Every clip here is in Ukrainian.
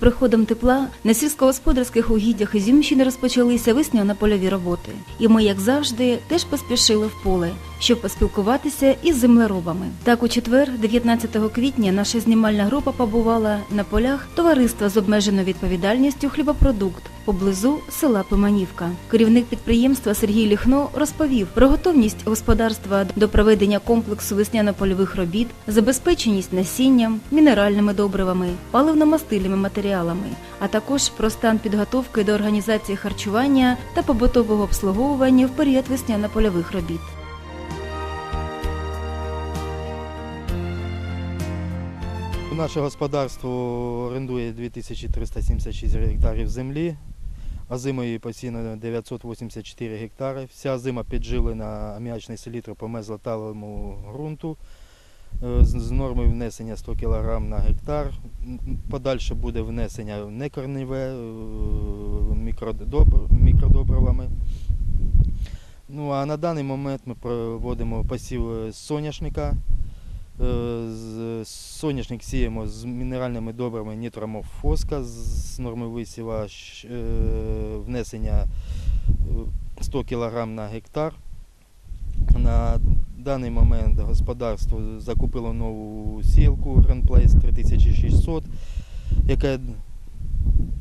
приходом тепла на сільськогосподарських угіддях Ізюмщини розпочалися весняно-польові роботи. І ми, як завжди, теж поспішили в поле, щоб поспілкуватися із землеробами. Так, у четвер, 19 квітня, наша знімальна група побувала на полях товариства з обмеженою відповідальністю хлібопродукт поблизу села Пиманівка. Керівник підприємства Сергій Ліхно розповів про готовність господарства до проведення комплексу весняно-польових робіт, забезпеченість насінням, мінеральними добривами, паливно-мастильними матеріалами, а також про стан підготовки до організації харчування та побутового обслуговування в період весняно-польових робіт. Наше господарство орендує 2376 гектарів землі, а зимою постійно 984 гектари. Вся зима підживлена аміачний селітро по мезлоталому ґрунту е, з з нормою внесення 100 кг на гектар. Подальше буде внесення некорневе е, мікродобривами. Ну а на даний момент ми проводимо посів е, соняшника. Е, Соняшник сіємо з мінеральними добрами нітромофоска з норми висіва е, внесення е, 100 кг на гектар. На даний момент господарство закупило нову сілку Renplace 3600, яка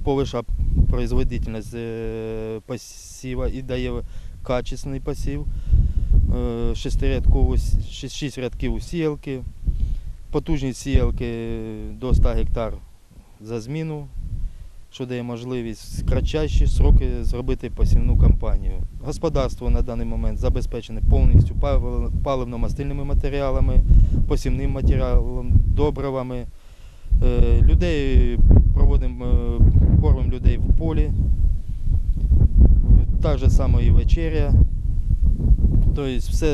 повища производительність е, посіва і дає качественний посів. Е, шестирядкову, с- шість шість рядків сіялки, потужність сіялки до 100 гектар за зміну, що дає можливість в кратчайші сроки зробити посівну кампанію. Господарство на даний момент забезпечене повністю паливно-мастильними матеріалами, посівним матеріалом, добривами. Е, Людей проводимо, е, кормимо людей в полі. Так же само і вечеря. Тобто все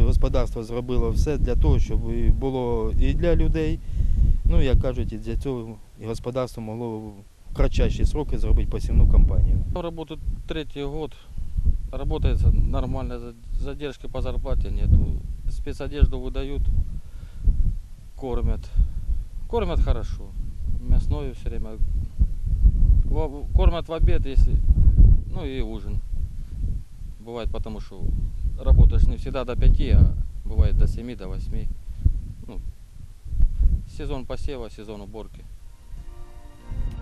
е, господарство зробило все для того, щоб було і для людей, ну як кажуть, і для цього і господарство могло в кратчайші сроки зробити посівну кампанію. Работаю третий год. Работает нормально, задержки по зарплате нету. Спецодежду выдают, кормят. Кормят хорошо. Мясное все время. Во- Кормят в обед, если. Ну и ужин. Бывает потому, что работаешь не всегда до 5, а бывает до 7, до 8. Ну, сезон посева, сезон уборки.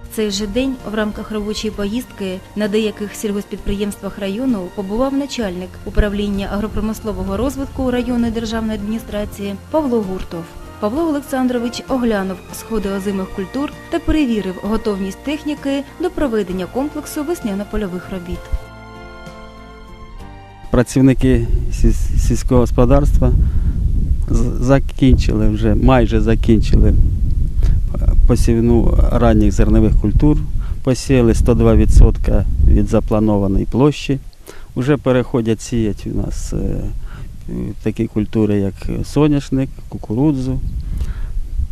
В цей же день в рамках робочої поїздки на деяких сільгоспідприємствах району побував начальник управління агропромислового розвитку районної державної адміністрації Павло Гуртов. Павло Олександрович оглянув сходи озимих культур та перевірив готовність техніки до проведення комплексу весняно-польових робіт. Працівники сільського господарства закінчили вже, майже закінчили посівну ранніх зернових культур, посіяли 102% від запланованої площі. Вже переходять сіяти у нас е, такі культури, як соняшник, кукурудзу.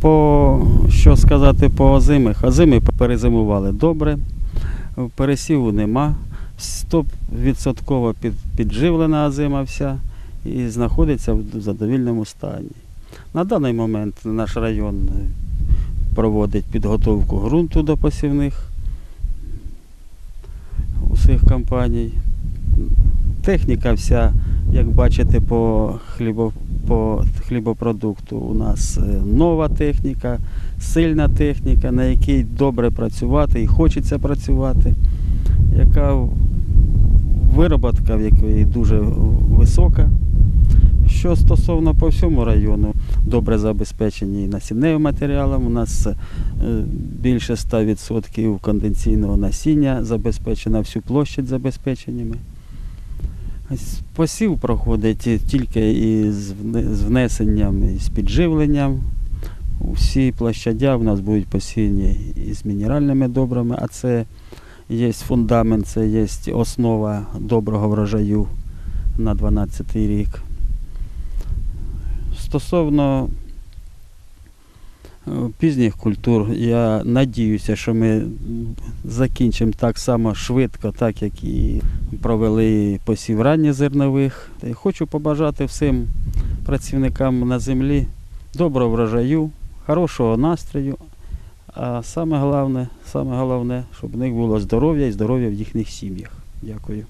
По, що сказати по озимих? Озими перезимували добре, пересіву нема. 100% під, підживлена озима вся і знаходиться в задовільному стані. На даний момент наш район е, проводить підготовку ґрунту до посівних усіх компаній. Техніка вся, як бачите, по, хлібо, по хлібопродукту у нас е, нова техніка, сильна техніка, на якій добре працювати і хочеться працювати яка вироботка в якої дуже висока. Що стосовно по всьому району, добре забезпечені і насінневим матеріалом. У нас е, більше 100% конденційного насіння забезпечено, всю площадь забезпеченнями. Посів проходить тільки із з внесенням і з підживленням. Всі площадя в нас будуть посіяні із мінеральними добрами, а це є фундамент, це є основа доброго врожаю на 12 рік. Стосовно е, пізніх культур, я надіюся, що ми закінчимо так само швидко, так як і провели посів ранніх зернових. Хочу побажати всім працівникам на землі доброго врожаю, хорошого настрою, А саме головне, саме головне, щоб в них було здоров'я і здоров'я в їхніх сім'ях. Дякую.